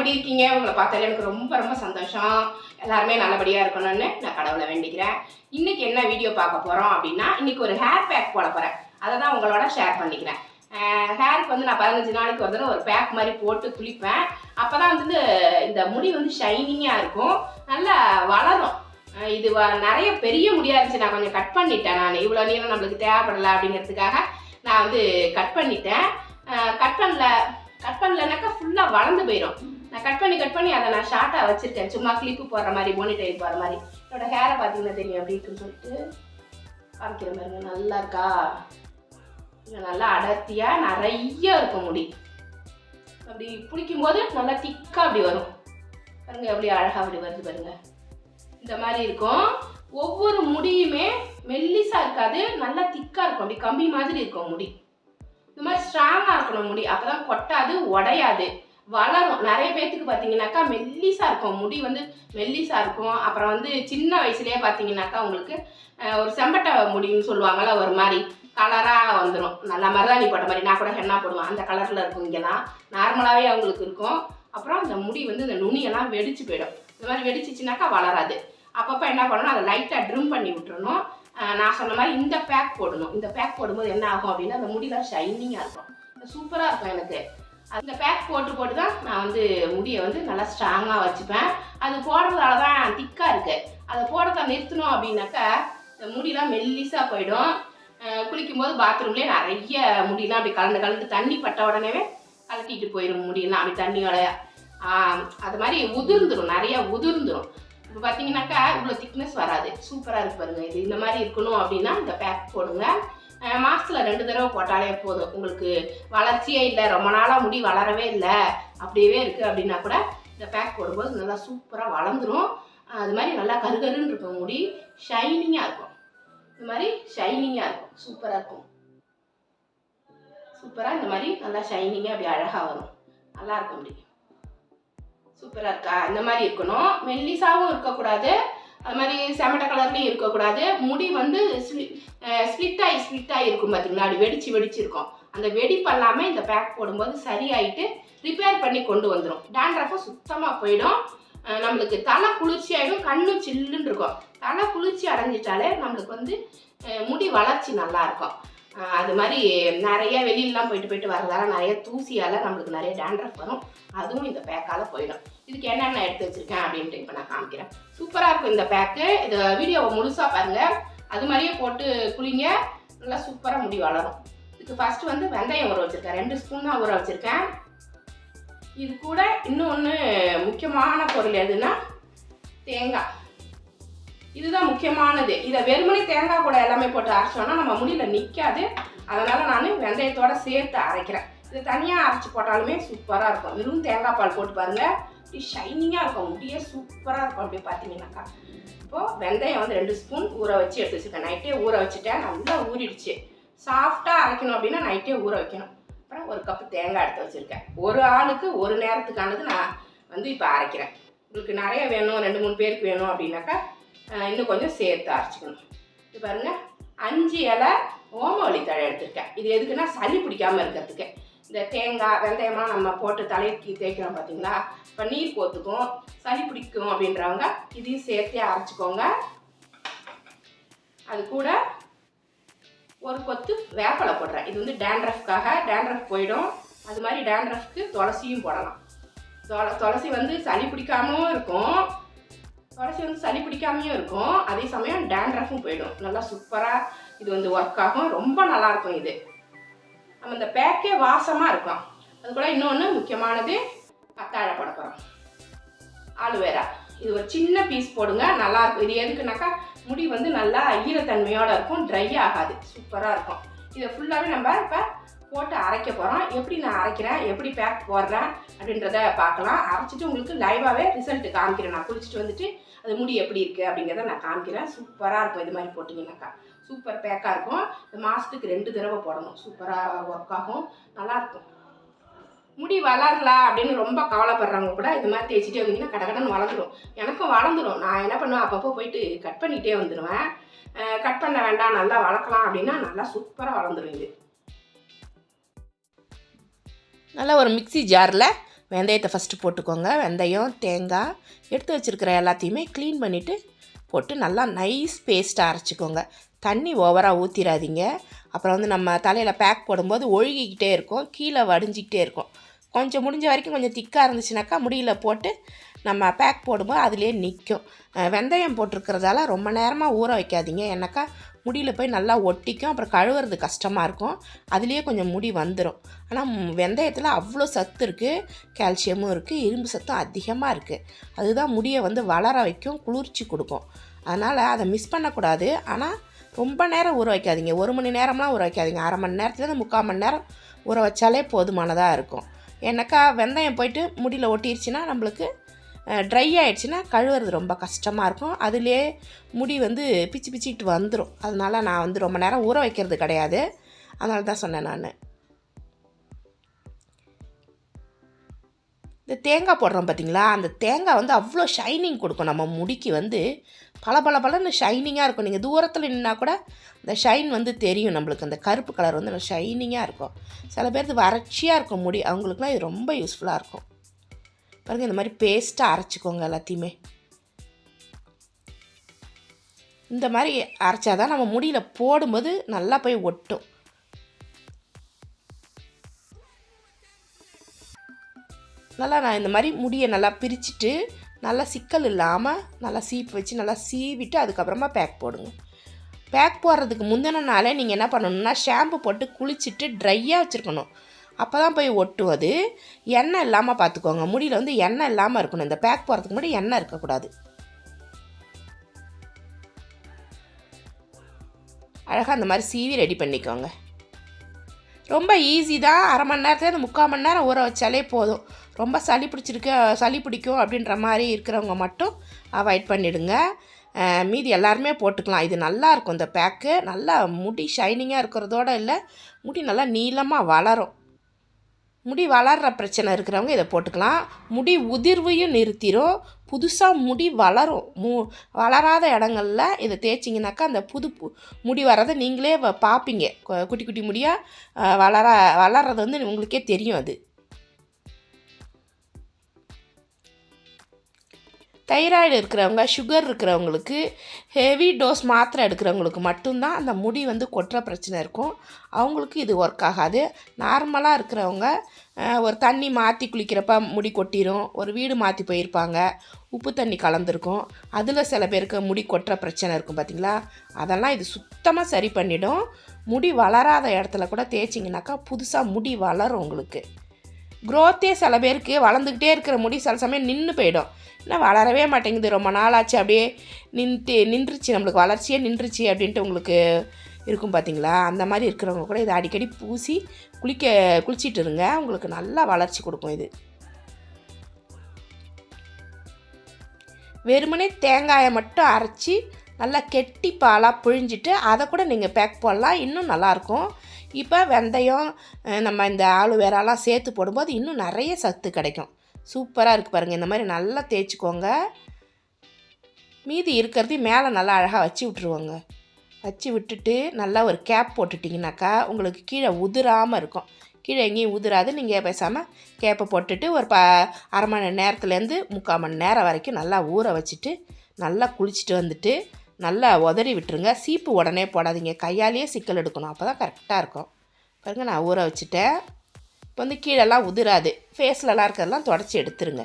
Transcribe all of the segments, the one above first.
எப்படி இருக்கீங்க? உங்களை பார்த்தாலே எனக்கு ரொம்ப ரொம்ப சந்தோஷம். எல்லாருமே நல்லபடியாக இருக்கணும்னு நான் கடவுளை வேண்டிக்கிறேன். இன்னைக்கு என்ன வீடியோ பார்க்க போகிறோம் அப்படின்னா இன்னைக்கு ஒரு ஹேர் பேக் போட போகிறேன் அதை தான் உங்களோட ஷேர் பண்ணிக்கிறேன். ஹேருக்கு வந்து நான் பதினஞ்சு நாளைக்கு ஒரு தடவை ஒரு பேக் மாதிரி போட்டு குளிப்பேன். அப்போ தான் வந்து இந்த முடி வந்து ஷைனிங்காக இருக்கும். நல்லா வளரும். இது வ- நிறைய பெரிய முடியா இருந்துச்சு. நான் கொஞ்சம் கட் பண்ணிட்டேன் நான். இவ்வளோ நீளம் நம்மளுக்கு தேவைப்படல அப்படிங்கிறதுக்காக நான் வந்து கட் பண்ணிட்டேன். கட் பண்ணல. கட் பண்ணலனாக்கா ஃபுல்லாக வளர்ந்து போயிடும் நான் கட் பண்ணி கட் பண்ணி அதை நான் ஷார்ட்டாக வச்சுருக்கேன். சும்மா கிளிப்பு போடுற மாதிரி போனி போகிற மாதிரி. என்னோட ஹேரை பார்த்தீங்கன்னா தெரியும் அப்படின்னு சொல்லிட்டு காமிக்கிற மாதிரி நல்லா இருக்கா? நல்லா அடர்த்தியாக நிறைய இருக்கும் முடி. அப்படி பிடிக்கும் போது நல்லா திக்காக அப்படி வரும். பாருங்க எப்படி அழகாக அப்படி வருது பாருங்க. இந்த மாதிரி இருக்கும். ஒவ்வொரு முடியுமே மெல்லிசா இருக்காது நல்லா திக்காக இருக்கும். அப்படி கம்பி மாதிரி இருக்கும் முடி. இந்த மாதிரி ஸ்ட்ராங்காக இருக்கணும் முடி. அப்பதான் கொட்டாது உடையாது. வளரும். நிறைய பேர்த்துக்கு பார்த்தீங்கன்னாக்கா மெல்லிசாக இருக்கும். முடி வந்து மெல்லிசாக இருக்கும். அப்புறம் வந்து சின்ன வயசுலேயே பார்த்தீங்கன்னாக்கா உங்களுக்கு ஒரு செம்பட்டை முடின்னு சொல்லுவாங்கல்ல ஒரு மாதிரி கலராக வந்துடும் நல்லா மருதாணி போட்ட மாதிரி. நான் கூட ஹென்னா போடுவேன். அந்த கலரில் இருக்கும் இங்கெல்லாம். நார்மலாகவே அவங்களுக்கு இருக்கும். அப்புறம் அந்த முடி வந்து இந்த நுனியெல்லாம் வெடிச்சு போயிடும். இந்த மாதிரி வெடிச்சிச்சுனாக்கா வளராது. அப்பப்போ என்ன பண்ணணும்? அதை லைட்டாக ட்ரிம் பண்ணி விட்டுறணும். நான் சொன்ன மாதிரி இந்த பேக் போடணும். இந்த பேக் போடும்போது என்ன ஆகும் அப்படின்னா அந்த முடியெல்லாம் ஷைனிங்காக இருக்கும். சூப்பராக இருக்கும் எனக்கு. அந்த பேக் போட்டு போட்டு தான் நான் வந்து முடியை வந்து நல்லா ஸ்ட்ராங்காக வச்சுப்பேன். அது போடுறதால தான் திக்காக இருக்குது அதை போடுறத நிறுத்தணும் அப்படின்னாக்கா இந்த முடியெல்லாம் மெல்லிஸாக போயிடும். குளிக்கும்போது பாத்ரூம்லேயே நிறைய முடியெல்லாம் அப்படி கலந்து கலந்து தண்ணி பட்ட உடனேவே கலட்டிட்டு போயிடும் முடியெல்லாம். அப்படி தண்ணியோட அது மாதிரி உதிர்ந்துடும் நிறைய உதிர்ந்துடும் இப்போ பார்த்தீங்கன்னாக்கா இவ்வளோ திக்னஸ் வராது. சூப்பராக இருக்கு பாருங்கள் இது இந்த மாதிரி இருக்கணும் அப்படின்னா இந்த பேக் போடுங்க. மாதத்தில் ரெண்டு தடவை போட்டாலே போதும். உங்களுக்கு வளர்ச்சியே இல்லை. ரொம்ப நாளாக முடி வளரவே இல்லை. அப்படியே இருக்குது அப்படின்னா கூட இந்த பேக் போடும்போது நல்லா சூப்பராக வளர்ந்துடும் அது மாதிரி நல்லா கருகருன்னு இருக்கும் முடி. ஷைனிங்காக இருக்கும். இந்த மாதிரி ஷைனிங்காக இருக்கும். சூப்பராக இருக்கும். சூப்பராக இந்த மாதிரி நல்லா ஷைனிங்காக அப்படி அழகாக வரும். நல்லா இருக்கும் முடி. சூப்பராக இருக்கா? இந்த மாதிரி இருக்கணும். மெல்லிசாவும் இருக்கக்கூடாது. அது மாதிரி செமட்ட கலர்லேயும் இருக்கக்கூடாது. முடி வந்து ஸ்ப்ளிட் ஆகி ஸ்ப்ளிட் ஆகி இருக்கும் பார்த்தீங்களா அப்படி வெடிச்சு வெடிச்சிருக்கும் அந்த வெடிப்பல்லாமல் இந்த பேக் போடும்போது சரியாயிட்டு ரிப்பேர் பண்ணி கொண்டு வந்துடும் டேண்ட்ரஃபும் சுத்தமாக போயிடும். நம்மளுக்கு தலை குளிர்ச்சி ஆகிடும் கண்ணும் சில்லுன்னு இருக்கும். தலை குளிர்ச்சி அடைஞ்சிட்டாலே நம்மளுக்கு வந்து முடி வளர்ச்சி நல்லாயிருக்கும் அது மாதிரி நிறைய வெளியிலலாம் போயிட்டு போயிட்டு வரதால நிறைய தூசியால் நம்மளுக்கு நிறைய டேண்ட்ரஃப் வரும். அதுவும் இந்த பேக்கால் போயிடும். இதுக்கு என்னென்ன எடுத்து வச்சிருக்கேன் அப்படின்ட்டு இப்போ நான் காமிக்கிறேன். சூப்பராக இருக்கும் இந்த பேக்கு இது வீடியோவை முழுசாக பாருங்கள் அது மாதிரியே போட்டு குளிங்க. நல்லா சூப்பராக முடி வளரும். இதுக்கு ஃபஸ்ட்டு வந்து வெந்தயம் ஊற வச்சுருக்கேன். ரெண்டு ஸ்பூன் தான் ஊற வச்சுருக்கேன். இது கூட இன்னொன்று முக்கியமான பொருள் எதுன்னா தேங்காய். இதுதான் முக்கியமானது. இதை வெறுமனே தேங்காய் கூட எல்லாமே போட்டு அரைச்சோன்னா நம்ம முடியல நிற்காது அதனால் நான் வெந்தயத்தோட சேர்த்து அரைக்கிறேன். இது தனியாக அரைச்சி போட்டாலுமே சூப்பராக இருக்கும். வெறும் தேங்காய் பால் போட்டு பாருங்க. இப்படி ஷைனிங்காக இருக்கும். முடியே சூப்பராக இருக்கும் அப்படி பார்த்தீங்கன்னாக்கா. இப்போது வெந்தயம் வந்து ரெண்டு ஸ்பூன் ஊற வச்சு எடுத்து வச்சுருக்கேன். நைட்டே ஊற வச்சுட்டேன். நல்லா ஊறிடுச்சு. சாஃப்டாக அரைக்கணும் அப்படின்னா நைட்டே ஊற வைக்கணும். அப்புறம் ஒரு கப்பு தேங்காய் எடுத்து வச்சுருக்கேன். ஒரு ஆளுக்கு ஒரு நேரத்துக்கானது நான் வந்து இப்போ அரைக்கிறேன். உங்களுக்கு நிறைய வேணும். ரெண்டு மூணு பேருக்கு வேணும் அப்படின்னாக்கா இன்னும் கொஞ்சம் சேர்த்து அரைச்சிக்கணும். இது பாருங்க அஞ்சு இலை ஓமவழி தழை எடுத்திருக்கேன். இது எதுக்குன்னா சளி பிடிக்காமல் இருக்கிறதுக்கு. இந்த தேங்காய் வெந்தயமாக நம்ம போட்டு தலைக்கு தேய்க்கிறோம் பார்த்தீங்களா இப்போ நீர் போத்துக்கும் சளி பிடிக்கும் அப்படின்றவங்க இதையும் சேர்த்தே அரைச்சிக்கோங்க. அது கூட ஒரு கொத்து வேப்பலை போடுறேன். இது வந்து டேண்ட்ரஃப்காக டேண்ட்ரஃப் போயிடும். அது மாதிரி டேண்ட்ரஃப்க்கு துளசியும் போடலாம். துள துளசி வந்து சளி பிடிக்காமவும் இருக்கும். குறைச்சி வந்து சளி பிடிக்காமையும் இருக்கும். அதே சமயம் டேண்ட்ரஃபும் போயிடும். நல்லா சூப்பராக இது வந்து ஒர்க் ஆகும். ரொம்ப நல்லாயிருக்கும் இது. நம்ம இந்த பேக்கே வாசமாக இருக்கும் அது கூட இன்னொன்று முக்கியமானது கத்தாழை போட ஆலுவேரா இது ஒரு சின்ன பீஸ் போடுங்க. நல்லா இருக்கும். இது எதுக்குனாக்கா முடி வந்து நல்லா ஈரத்தன்மையோடு இருக்கும். ட்ரை ஆகாது. சூப்பராக இருக்கும். இதை ஃபுல்லாகவே நம்ம இப்போ போட்டு அரைக்க போகிறோம் எப்படி நான் அரைக்கிறேன்? எப்படி பேக் போடுறேன்? அப்படின்றத பார்க்கலாம். அரைச்சிட்டு உங்களுக்கு லைவாகவே ரிசல்ட் காமிக்கிறேன். நான் குளிச்சுட்டு வந்துட்டு அது முடி எப்படி இருக்குது அப்படிங்கிறத நான் காமிக்கிறேன். சூப்பராக இருக்கும் இது மாதிரி போட்டிங்கனாக்கா சூப்பர் பேக்காக இருக்கும். இந்த மாதத்துக்கு ரெண்டு தடவை போடணும். சூப்பராக ஒர்க் ஆகும். நல்லாயிருக்கும் முடி வளரல அப்படின்னு ரொம்ப கவலைப்படுறவங்க கூட இது மாதிரி தேய்ச்சிட்டே வந்தீங்கன்னா கடகடன்னு வளர்ந்துடும் எனக்கும் வளர்ந்துடும் நான் என்ன பண்ணுவேன்? அப்பப்போ போயிட்டு கட் பண்ணிகிட்டே வந்துடுவேன் கட் பண்ண வேண்டாம். நல்லா வளர்க்கலாம் அப்படின்னா நல்லா சூப்பராக வளர்ந்துடும் இது. நல்லா ஒரு மிக்ஸி ஜாரில் வெந்தயத்தை ஃபஸ்ட்டு போட்டுக்கோங்க. வெந்தயம் தேங்காய் எடுத்து வச்சுருக்கிற எல்லாத்தையுமே க்ளீன் பண்ணிவிட்டு போட்டு நல்லா நைஸ் பேஸ்ட்டாக அரைச்சிக்கோங்க. தண்ணி ஓவராக ஊற்றிடாதீங்க அப்புறம் வந்து நம்ம தலையில் பேக் போடும்போது ஒழுகிக்கிட்டே இருக்கும். கீழே வடிஞ்சிக்கிட்டே இருக்கும். கொஞ்சம் முடிஞ்ச வரைக்கும் கொஞ்சம் திக்காக இருந்துச்சுனாக்கா முடியல போட்டு நம்ம பேக் போடும்போது அதுலேயே நிற்கும் வெந்தயம் போட்டிருக்கிறதால ரொம்ப நேரமாக ஊற வைக்காதீங்க. ஏன்னாக்கா முடியில் போய் நல்லா ஒட்டிக்கும் அப்புறம் கழுவுறது கஷ்டமாக இருக்கும். அதுலேயே கொஞ்சம் முடி வந்துடும் ஆனால் வெந்தயத்தில் அவ்வளோ சத்து இருக்குது கால்சியமும் இருக்குது இரும்பு சத்தும் அதிகமாக இருக்குது அதுதான் முடியை வந்து வளர வைக்கும் குளிர்ச்சி கொடுக்கும். அதனால் அதை மிஸ் பண்ணக்கூடாது. ஆனால் ரொம்ப நேரம் ஊற வைக்காதீங்க. ஒரு மணி நேரம்லாம் ஊற வைக்காதீங்க. அரை மணி நேரத்துலேருந்து முக்கால் மணி நேரம் ஊற வச்சாலே போதுமானதாக இருக்கும். ஏன்னாக்கா வெந்தயம் போயிட்டு முடியில் ஒட்டிருச்சுன்னா நம்மளுக்கு ட்ரை ஆகிடுச்சின்னா கழுவுறது ரொம்ப கஷ்டமாக இருக்கும். அதுலேயே முடி வந்து பிச்சு பிச்சுக்கிட்டு வந்துடும் அதனால நான் வந்து ரொம்ப நேரம் ஊற வைக்கிறது கிடையாது. அதனால தான் சொன்னேன் நான். இந்த தேங்காய் போடுறோம் பார்த்தீங்களா அந்த தேங்காய் வந்து அவ்வளோ ஷைனிங் கொடுக்கும். நம்ம முடிக்கு வந்து பல பல பலன்னு ஷைனிங்காக இருக்கும். நீங்கள் தூரத்தில் நின்னா கூட இந்த ஷைன் வந்து தெரியும் நம்மளுக்கு. அந்த கருப்பு கலர் வந்து ஷைனிங்காக இருக்கும். சில பேருக்கு வறட்சியாக இருக்கும் முடி. அவங்களுக்குலாம் இது ரொம்ப யூஸ்ஃபுல்லாக இருக்கும். பாருங்கள் இந்த மாதிரி பேஸ்ட்டாக அரைச்சிக்கோங்க எல்லாத்தையுமே. இந்த மாதிரி அரைச்சாதான் நம்ம முடியில் போடும்போது நல்லா போய் ஒட்டும். நல்லா நான் இந்த மாதிரி முடியை நல்லா பிரிச்சுட்டு நல்லா சிக்கல் இல்லாமல் நல்லா சீப்பு வச்சு நல்லா சீவிட்டு அதுக்கப்புறமா பேக் போடுங்க. பேக் போடுறதுக்கு முந்தின நாளே நீங்கள் என்ன பண்ணணும்னா ஷாம்பு போட்டு குளிச்சுட்டு ட்ரையாக வச்சுருக்கணும். அப்போ தான் போய் ஒட்டுவது. அது எண்ணெய் இல்லாமல் பார்த்துக்கோங்க முடியில் வந்து எண்ணெய் இல்லாமல் இருக்கணும். இந்த பேக் போகிறதுக்கு முன்னாடி எண்ணெய் இருக்கக்கூடாது. அழகாக அந்த மாதிரி சீவி ரெடி பண்ணிக்கோங்க. ரொம்ப ஈஸி தான். அரை மணி நேரத்துலேருந்து முக்கால் மணி நேரம் ஊற வச்சாலே போதும். ரொம்ப சளி பிடிச்சிருக்கு சளி பிடிக்கும் அப்படின்ற மாதிரி இருக்கிறவங்க மட்டும் அவாய்ட் பண்ணிவிடுங்க மீதி எல்லாருமே போட்டுக்கலாம். இது நல்லா இருக்கும் இந்த பேக்கு நல்லா முடி ஷைனிங்காக இருக்கிறதோட இல்லை முடி நல்லா நீளமாக வளரும். முடி வளர்கிற பிரச்சனை இருக்கிறவங்க இதை போட்டுக்கலாம். முடி உதிர்வையும் நிறுத்திடும் புதுசாக முடி வளரும். மு வளராத இடங்கள்ல இதை தேய்ச்சிங்கனாக்கா அந்த புது முடி வர்றதை நீங்களே பார்ப்பீங்க. குட்டி குட்டி முடியாக வளர வளர்றது வந்து உங்களுக்கே தெரியும் அது. தைராய்டு இருக்கிறவங்க சுகர் இருக்கிறவங்களுக்கு ஹெவி டோஸ் மாத்திரை எடுக்கிறவங்களுக்கு மட்டும்தான் அந்த முடி வந்து கொட்டுற பிரச்சனை இருக்கும். அவங்களுக்கு இது ஒர்க் ஆகாது. நார்மலாக இருக்கிறவங்க ஒரு தண்ணி மாற்றி குளிக்கிறப்ப முடி கொட்டிடும் ஒரு வீடு மாற்றி போயிருப்பாங்க. உப்பு தண்ணி கலந்துருக்கும். அதில் சில பேருக்கு முடி கொட்டுற பிரச்சனை இருக்கும் பார்த்திங்களா அதெல்லாம் இது சுத்தமாக சரி பண்ணிடும். முடி வளராத இடத்துல கூட தேய்ச்சிங்கனாக்கா புதுசாக முடி வளரும் உங்களுக்கு. க்ரோத்தே சில பேருக்கு வளர்ந்துக்கிட்டே இருக்கிற முடி சில சமயம் நின்று போயிடும். ஆனால் வளரவே மாட்டேங்குது. ரொம்ப நாளாச்சு அப்படியே நின்று நின்றுச்சு. நம்மளுக்கு வளர்ச்சியே நின்றுச்சு அப்படின்ட்டு உங்களுக்கு இருக்கும் பார்த்தீங்களா? அந்த மாதிரி இருக்கிறவங்க கூட இதை அடிக்கடி பூசி குளிக்க குளிச்சிட்டு இருங்க. உங்களுக்கு நல்லா வளர்ச்சி கொடுக்கும் இது. வெறுமனே தேங்காயை மட்டும் அரைச்சி நல்லா கெட்டி பாலாக புழிஞ்சிட்டு அதை கூட நீங்கள் பேக் போடலாம். இன்னும் நல்லாயிருக்கும் இப்போ வெந்தயம் நம்ம இந்த ஆலுவேராலாம் சேர்த்து போடும்போது இன்னும் நிறைய சத்து கிடைக்கும். சூப்பராக இருக்குது பாருங்கள் இந்த மாதிரி நல்லா தேய்ச்சிக்கோங்க. மீதி இருக்கிறதையும் மேலே நல்லா அழகாக வச்சு விட்ருவோங்க வச்சு விட்டுட்டு நல்லா ஒரு கேப் போட்டுட்டிங்கனாக்கா உங்களுக்கு கீழே உதிராமல் இருக்கும். கீழே எங்கேயும் உதிராது. நீங்கள் பேசாமல் கேப்பை போட்டுட்டு ஒரு ப அரை மணி நேரத்துலேருந்து முக்கால் மணி நேரம் வரைக்கும் நல்லா ஊற வச்சுட்டு நல்லா குளிச்சுட்டு வந்துட்டு நல்லா உதறி விட்டுருங்க. சீப்பு உடனே போடாதீங்க. கையாலேயே சிக்கல் எடுக்கணும். அப்போ தான் கரெக்டாக இருக்கும். பாருங்கள் நான் ஊற வச்சுட்டேன். இப்போ வந்து கீழெல்லாம் உதிராது. ஃபேஸ்லலாம் இருக்கிறதெல்லாம் தொடச்சி எடுத்துருங்க.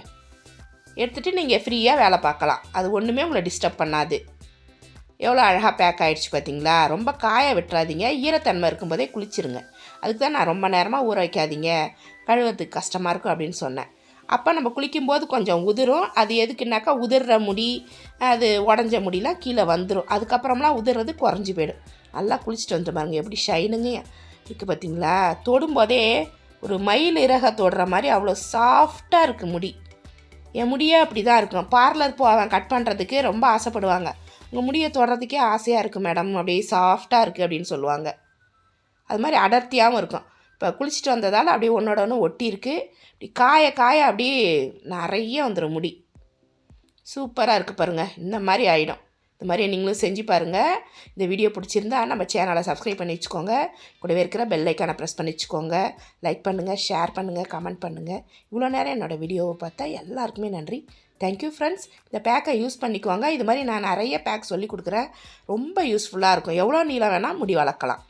எடுத்துகிட்டு நீங்கள் ஃப்ரீயாக வேலை பார்க்கலாம். அது ஒன்றுமே உங்களை டிஸ்டர்ப் பண்ணாது. எவ்வளோ அழகாக பேக் ஆகிடுச்சு பார்த்தீங்களா ரொம்ப காய விட்டுறாதீங்க. ஈரத்தன்மை இருக்கும்போதே குளிச்சிருங்க. அதுக்கு தான் நான் ரொம்ப நேரமாக ஊற வைக்காதீங்க. கழுவுறதுக்கு கஷ்டமாக இருக்கும் அப்படின்னு சொன்னேன். அப்போ நம்ம குளிக்கும்போது கொஞ்சம் உதிரும். அது எதுக்குனாக்கா உதிர்ற முடி அது உடஞ்ச முடியெலாம் கீழே வந்துடும் அதுக்கப்புறம்லாம் உதிர்றது குறைஞ்சி போயிடும். நல்லா குளிச்சுட்டு வந்துட்டு பாருங்க எப்படி ஷைனுங்க இருக்குது பார்த்தீங்களா தொடும்போதே ஒரு மயில் இறக தொடுற மாதிரி அவ்வளோ சாஃப்டாக இருக்குது முடி. என் முடியே அப்படி தான் இருக்கும் பார்லர் போவேன் கட் பண்ணுறதுக்கு ரொம்ப ஆசைப்படுவாங்க. உங்கள் முடியை தொடுறதுக்கே ஆசையாக இருக்குது மேடம் அப்படியே சாஃப்டாக இருக்குது அப்படின்னு சொல்லுவாங்க. அது மாதிரி அடர்த்தியாகவும் இருக்கும். இப்போ குளிச்சுட்டு வந்ததால் அப்படியே ஒன்றோட ஒன்று ஒட்டியிருக்கு. இப்படி காய காய அப்படியே நிறைய வந்துடும் முடி. சூப்பராக இருக்குது பாருங்கள் இந்த மாதிரி ஆகிடும் இந்த மாதிரி நீங்களும் செஞ்சு பாருங்கள் இந்த வீடியோ பிடிச்சிருந்தா நம்ம சேனலை சப்ஸ்கிரைப் பண்ணி வச்சுக்கோங்க. கூடவே இருக்கிற பெல் ஐக்கானை ப்ரெஸ் பண்ணி வச்சுக்கோங்க. லைக் பண்ணுங்கள் ஷேர் பண்ணுங்கள் கமெண்ட் பண்ணுங்கள் இவ்வளோ நேரம் என்னோடய வீடியோவை பார்த்தா எல்லாருக்குமே நன்றி. தேங்க்யூ ஃப்ரெண்ட்ஸ் இந்த பேக்கை யூஸ் பண்ணிக்கோங்க. இது மாதிரி நான் நிறைய பேக் சொல்லி கொடுக்குறேன். ரொம்ப யூஸ்ஃபுல்லாக இருக்கும். எவ்வளோ நீளம் வேணால் முடி வளர்க்கலாம்.